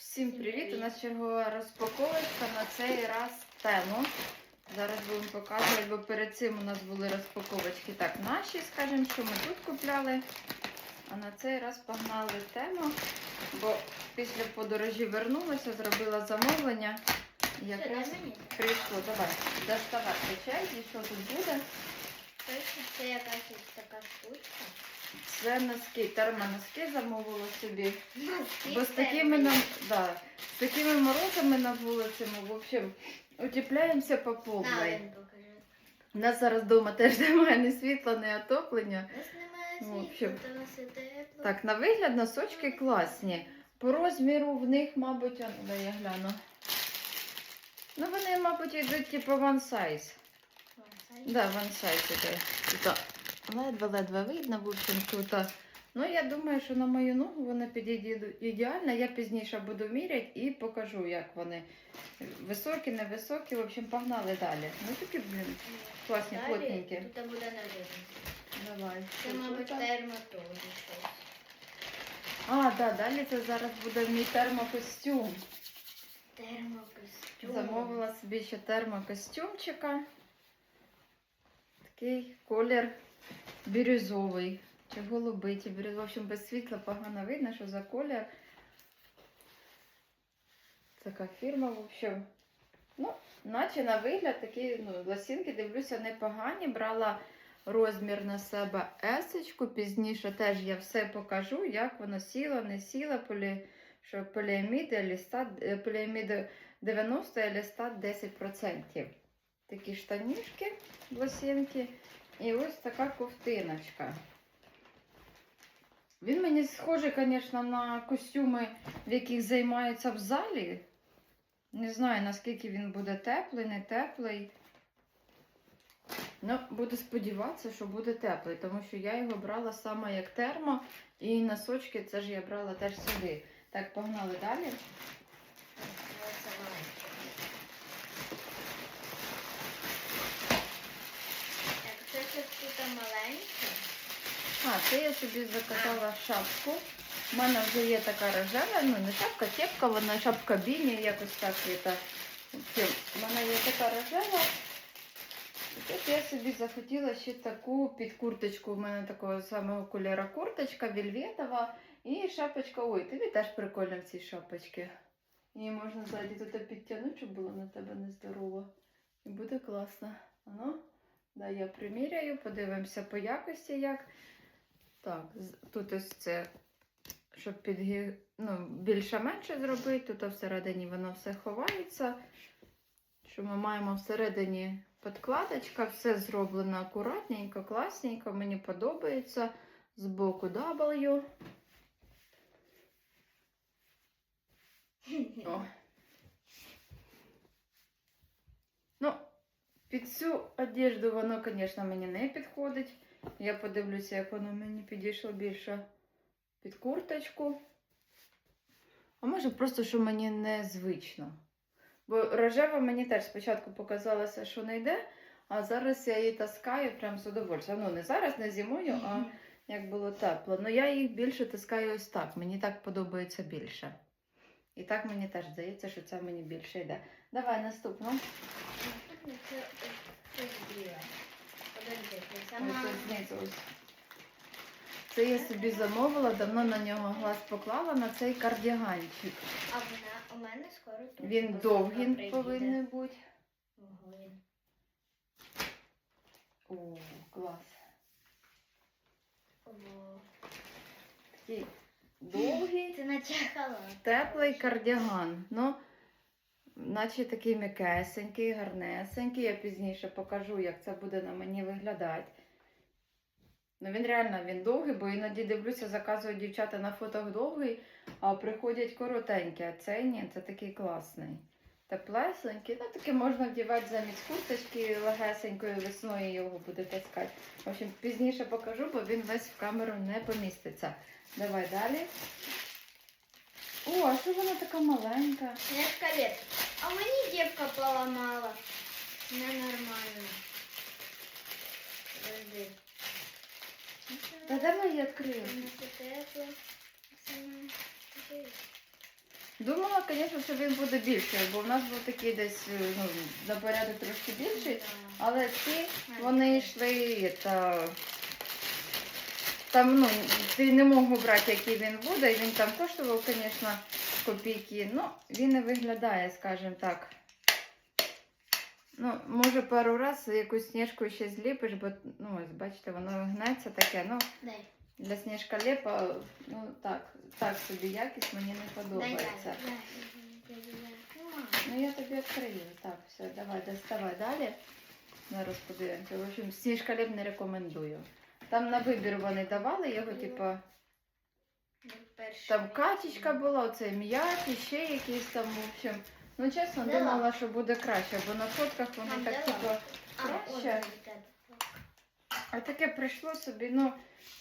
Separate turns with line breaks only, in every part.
Всім привіт! У нас чергова розпаковочка на цей раз тему. Зараз будемо показувати, бо перед цим у нас були розпаковочки так наші, скажімо, що ми тут купляли. А на цей раз погнали тему, бо після подорожі вернулася, зробила замовлення. Якраз прийшло. Давай, доставати чай, і що тут буде.
Це якась така штучка.
Це носки, термоноски замовила собі.
Носки
Бо з такими, нам, да, з такими морозами на вулиці ми, в общем, утепляємося по повній. У нас зараз вдома теж немає ні світла, ні отоплення.
У нас немає
В
світла,
общем,
то у нас і тепло.
Так, на вигляд носочки класні. По розміру в них, мабуть, а, ну, я гляну. Ну, вони, мабуть, йдуть типу one size.
О, це
Да, one size іде. Тут ледве-ледве видно, в общем, тут. Ну, я думаю, що на мою ногу вони підійдуть ідеально. Я пізніше буду міряти і покажу, як вони високі, невисокі. В общем, погнали далі. Ну такі, блін, класні,
Далі
плотненькі.
Тут буде навіть.
Давай.
Це, мабуть,
тут?
термотоги щось.
А, да, далі це зараз буде мій термокостюм.
Термокостюм.
Замовила собі ще термокостюмчика. Такий колір бірюзовий. Чи голубий, бірюзовий. В общем, без світла погано видно, що за колір. Така фірма, в общем. Ну, наче на вигляд такі ну, лосінки, дивлюся, непогані. Брала розмір на себе есочку. Пізніше теж я все покажу, як воно сіло, не сіло, полі... що поліаміди, ліста, е, поліаміди 90 і листа 10%. Такі штанішки, лосінки. І ось така ковтиночка. Він мені схожий, звісно, на костюми, в яких займаються в залі. Не знаю, наскільки він буде теплий, не теплий. Ну, буду сподіватися, що буде теплий, тому що я його брала саме як термо, і носочки це ж я брала теж сюди. Так, погнали далі.
Оце маленьке. Так, це щось тут маленьке.
А, це я собі заказала шапку. У мене вже є така рожева, ну не шапка, кепка, вона шапка біні, якось так. так. У мене є така рожева. І тут я собі захотіла ще таку під курточку. У мене такого самого кольору курточка, вельветова. І шапочка. Ой, тобі теж прикольно в цій шапочці. Її можна ззаді тут підтягнути, щоб було на тебе нездорово. І буде класно. Ано, да, я приміряю, подивимося по якості як. Так, тут ось це, щоб підгі... ну, більше-менше зробити, тут всередині воно все ховається. Що ми маємо всередині подкладочка, все зроблено акуратненько, класненько, мені подобається. Збоку W. О. Ну, під цю одежду воно, звісно, мені не підходить. Я подивлюся, як воно мені підійшло більше під курточку. А може просто, що мені незвично. Бо рожева мені теж спочатку показалося, що не йде, а зараз я її таскаю прям з удовольствием. Ну, не зараз, не зимою, а як було тепло. Ну я їх більше таскаю ось так. Мені так подобається більше. І так мені теж здається, що це мені більше йде. Давай наступну.
Це. Подожди,
знизу ось. Я собі замовила, давно на нього глаз поклала на цей кардіганчик.
А вона у мене скоро тут.
Він довгий повинен бути. О, клас. Такий довгий,
Це наче халат.
теплий кардіган. Ну, наче такий м'якесенький, гарнесенький. Я пізніше покажу, як це буде на мені виглядати. Ну він реально він довгий, бо іноді дивлюся, заказують дівчата на фотох довгий, а приходять коротенькі. А цей ні, це такий класний. Теплесенький. Ну таке можна вдівати замість курточки легесенькою весною його буде таскати. В общем, пізніше покажу, бо він весь в камеру не поміститься. Давай далі. О, а що вона така маленька?
Скалет. А мені дівка поламала. Ненормально. Подожди.
Та.
Воно все тепло. Саме.
Думала, звісно, що він буде більший, бо в нас був такий десь е, ну, на порядок трошки більший, але ці вони йшли та. Там, ну, ти не мог обрати, який він буде, і він там коштував, звісно, копійки. Ну, він не виглядає, скажімо так. Ну, може, пару раз якусь сніжку ще зліпиш, бо, ну, ось, бачите, воно гнеться таке. Ну,
Дай.
для сніжка лепа, ну так, так собі якість мені не подобається.
дай, дай, дай, дай.
Ну я тобі відкрию. Так, все, давай, доставай далі. Зараз подивимося. В общем, сніжка леп не рекомендую. Там на вибір вони давали його, типа,
Ну,
там качечка була, оце м'яч, і ще якісь там, в общем. Ну, чесно,
Дала.
думала, що буде краще, бо на фотках вони
Мам,
так,
А,
краще. А таке прийшло собі, ну,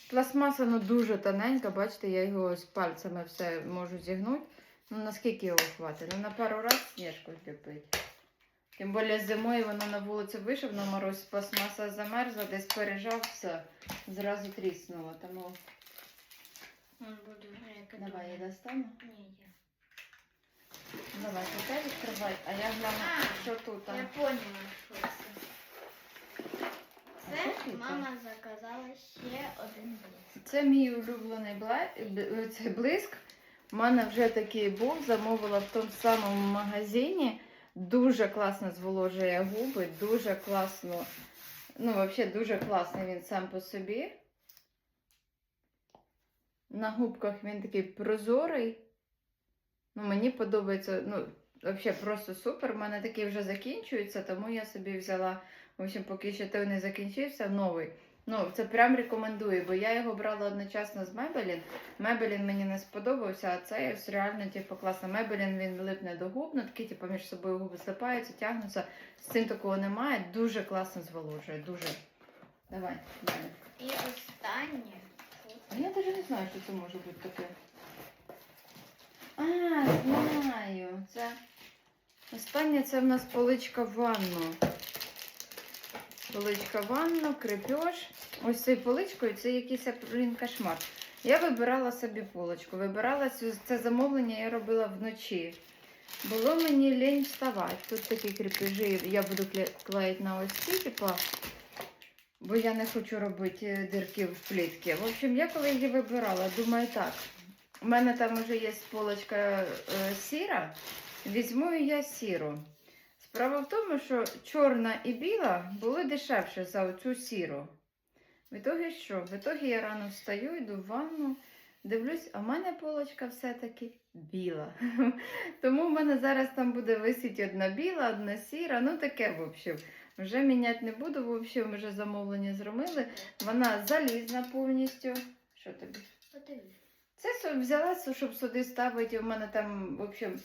пластмаса ну, дуже тоненька, бачите, я його з пальцями все можу зігнути. Ну наскільки його хватить? Ну на пару разів сніжку зліпить. Тим більше зимою воно на вулицю вийшов, на мороз пластмаса замерзла, десь пережав, все, зразу тріснуло. Тому
Он буду вже
давай я достану.
Ні, я.
Давай, поки відкривай, а я гляну,
А,
що тут.
Я поняла, що це. Це мама заказала ще один блиск.
Це мій улюблений бла- б- цей блиск. У мене вже такий був, замовила в тому самому магазині. Дуже класно зволожує губи, дуже класно. Ну, взагалі дуже класний він сам по собі. На губках він такий прозорий. Ну, мені подобається, ну, взагалі просто супер. У мене такий вже закінчується, тому я собі взяла, в общем, поки ще той не закінчився, новий. Ну, це прям рекомендую, бо я його брала одночасно з Мебелін. Мебелін мені не сподобався, а цей ось реально типу, класно. Мебелін він липне до губ, ну такі типу, між собою губи слипаються, тягнуться. З цим такого немає. Дуже класно зволожує. Дуже. Давай, далі.
І останнє.
А я навіть не знаю, що це може бути таке. А, знаю. Це останнє це в нас поличка в ванну. Поличка ванну, крепеж. Ось цією поличкою це якийсь блін, кошмар. Я вибирала собі полочку. Вибирала цю- це замовлення, я робила вночі. Було мені лінь вставати. Тут такі крепежі я буду кле- клеїти на ось ці, типа, бо я не хочу робити е, дирки в плітки. В общем, я коли її вибирала, думаю так. У мене там вже є полочка е, сіра, візьму я сіру. Справа в тому, що чорна і біла були дешевше за оцю сіру. В ітогі що? В ітогі я рано встаю, йду в ванну, дивлюсь, а в мене полочка все-таки біла. Тому в мене зараз там буде висіти одна біла, одна сіра. Ну таке, в общем. Вже міняти не буду, в общем, вже замовлення зробили. Вона залізна повністю. Що тобі? Це взяла, щоб сюди ставити. У мене там, в общем,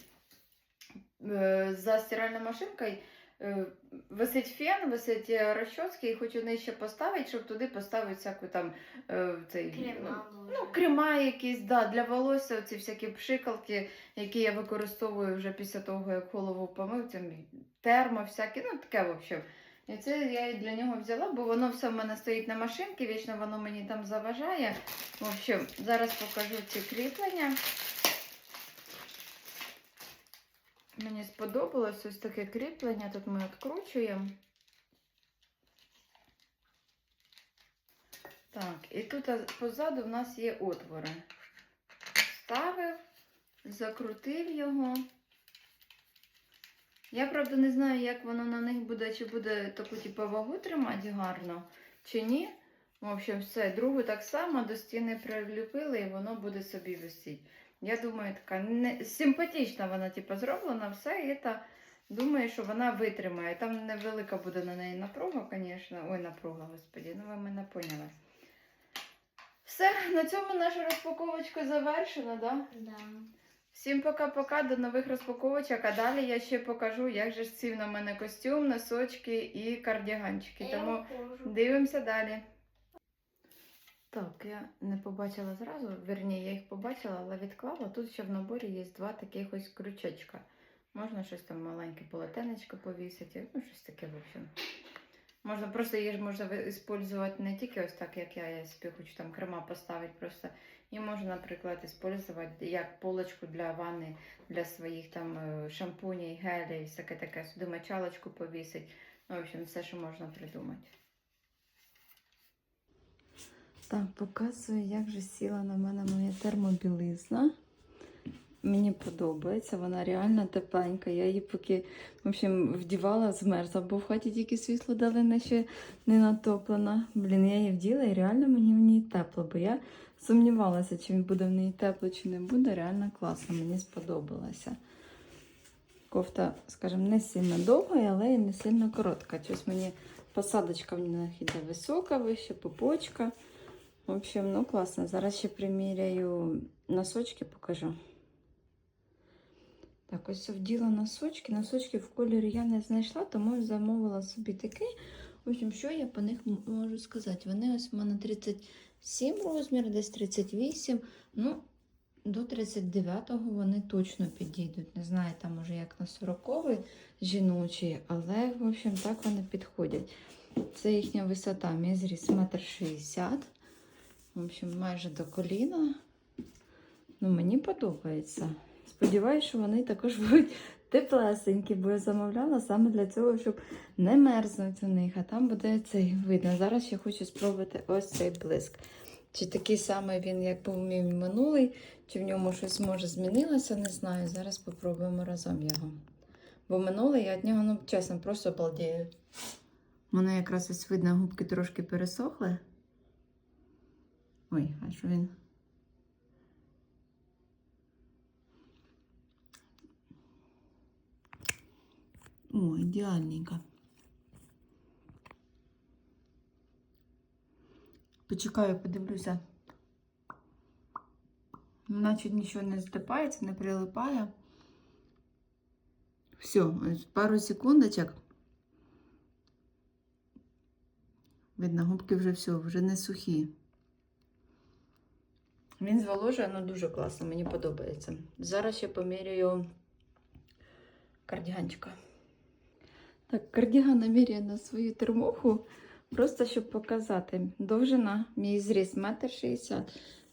за стиральною машинкою е, висить фен, висить е, розчоски, і хочу нижче поставити, щоб туди поставити всяку там е, цей,
Крема
ну,
може.
крема якісь, да, для волосся, ці всякі пшикалки, які я використовую вже після того, як голову помив, там термо, всякі, ну таке, в общем. І це я і для нього взяла, бо воно все в мене стоїть на машинці, вічно воно мені там заважає. В общем, зараз покажу ці кріплення. Мені сподобалось ось таке кріплення. Тут ми відкручуємо. Так, і тут позаду в нас є отвори. Ставив, закрутив його. Я, правда, не знаю, як воно на них буде, чи буде таку типу, вагу тримати гарно, чи ні. В общем, все. Другу так само до стіни приліпили і воно буде собі висіти. Я думаю, така не... симпатична вона, типу, зроблена, все, і та, думаю, що вона витримає. Там невелика буде на неї напруга, звісно. Ой, напруга, господі, ну ви мене поняли. Все, на цьому наша розпаковочка завершена, да?
Да.
Всім пока-пока, до нових розпаковочок. А далі я ще покажу, як же ж сів на мене костюм, носочки і кардіганчики. Тому дивимося далі. Так, я не побачила зразу, верні, я їх побачила, але відклала. Тут ще в наборі є два таких ось крючечка. Можна щось там маленьке полотенечко повісити, ну щось таке, в общем. Можна просто її ж можна використовувати не тільки ось так, як я, я собі хочу там крема поставити, просто І можна, наприклад, використовувати як полочку для ванни, для своїх там е, шампунів, гелей, всяке таке, сюди мочалочку повісить. Ну, в общем, все, що можна придумати. Так, показую, як же сіла на мене моя термобілизна. Мені подобається, вона реально тепленька. Я її поки в общем, вдівала, змерзла, бо в хаті тільки світло дали, не ще не натоплена. Блін, я її вділа і реально мені в ній тепло, бо я сумнівалася, чи буде в неї тепло, чи не буде. Реально класно, мені сподобалося. Кофта, скажімо, не сильно довга, але і не сильно коротка. Щось мені посадочка в них іде висока, вище попочка. В общем, ну класно. Зараз ще приміряю носочки, покажу. Так, ось вділа носочки. Носочки в кольорі я не знайшла, тому замовила собі такий. В общем, що я по них можу сказати? Вони ось в мене 37 розмір, десь 38. Ну, до 39-го вони точно підійдуть. Не знаю, там може як на 40-й жіночий, але, в общем, так вони підходять. Це їхня висота, мій зріс 1,60 м. В общем, майже до коліна. Ну, мені подобається. Сподіваюся, що вони також будуть теплесенькі, бо я замовляла саме для цього, щоб не мерзнути у них, а там буде цей видно. Зараз я хочу спробувати ось цей блиск. Чи такий самий він, як був мій минулий, чи в ньому щось може змінилося, не знаю. Зараз спробуємо разом його. Бо минулий я від нього, ну, чесно, просто обалдею. У мене якраз ось видно, губки трошки пересохли. Ой, а що він? О, ідеальненько. Почекаю, подивлюся. Наче нічого не здипається, не прилипає. Все, пару секундочок. Видно, губки вже все, вже не сухі. Він зволожує, ну дуже класно, мені подобається. Зараз ще поміряю кардіганчика. Так, кардіган наміряє на свою термоху, просто щоб показати. Довжина, мій зріс 1,60 м.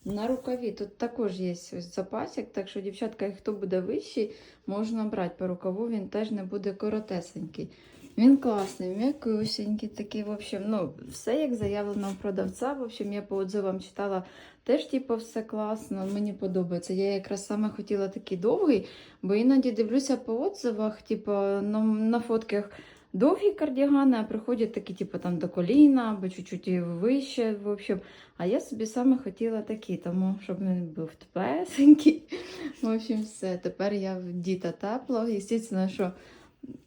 На рукаві тут також є ось запасик, так що, дівчатка, хто буде вищий, можна брати по рукаву, він теж не буде коротесенький. Він класний, м'якусенький такий, в общем, ну, все як заявлено у продавця. В общем, я по отзивам читала теж, типу, все класно, мені подобається. Я якраз саме хотіла такий довгий, бо іноді дивлюся по отзивах, типу, на, на фотках довгі кардігани, а приходять такі, типу, там до коліна або чуть-чуть вище. В общем. А я собі саме хотіла такий, тому щоб він був теплесенький. В общем, все. Тепер я вдіта тепло. Звісно, що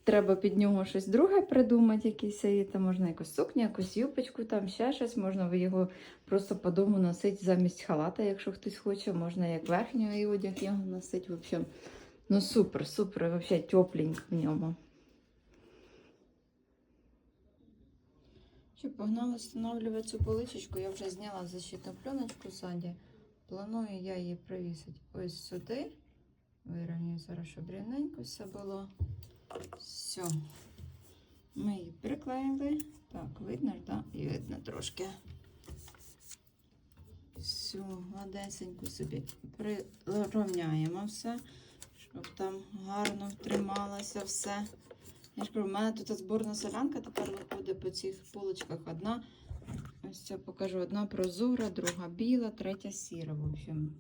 треба під нього щось друге придумати, якийсь, і там можна якусь сукню, якусь юбочку, там ще щось. Можна його просто по дому носити замість халата, якщо хтось хоче. Можна як верхній одяг його носити. В ну супер, супер, взагалі тепленько в ньому. Що, погнали встановлювати цю поличечку. Я вже зняла защитну пленочку ззаді. Планую я її привісити ось сюди. Вирівнюю зараз, щоб рівненько все було. Все. Ми її приклеїли. Так, видно ж, так? І видно трошки. Все, гладесенько собі прирівняємо все, щоб там гарно втрималося все. Я ж кажу, в мене тут зборна солянка тепер виходить по цих полочках. Одна, ось це покажу, одна прозора, друга біла, третя сіра, в общем.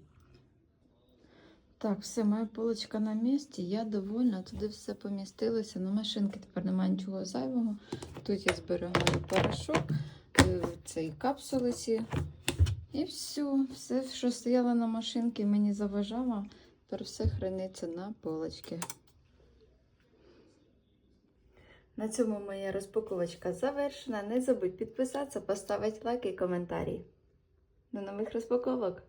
Так, все, моя полочка на місці. Я довольна, туди все помістилося. На машинки тепер немає нічого зайвого. Тут я зберігаю порошок, е, цей капсули ці. І все, все, що стояло на машинці, мені заважало, тепер все храниться на полочці. На цьому моя розпаковочка завершена. Не забудь підписатися, поставити лайк і коментарі. До нових розпаковок!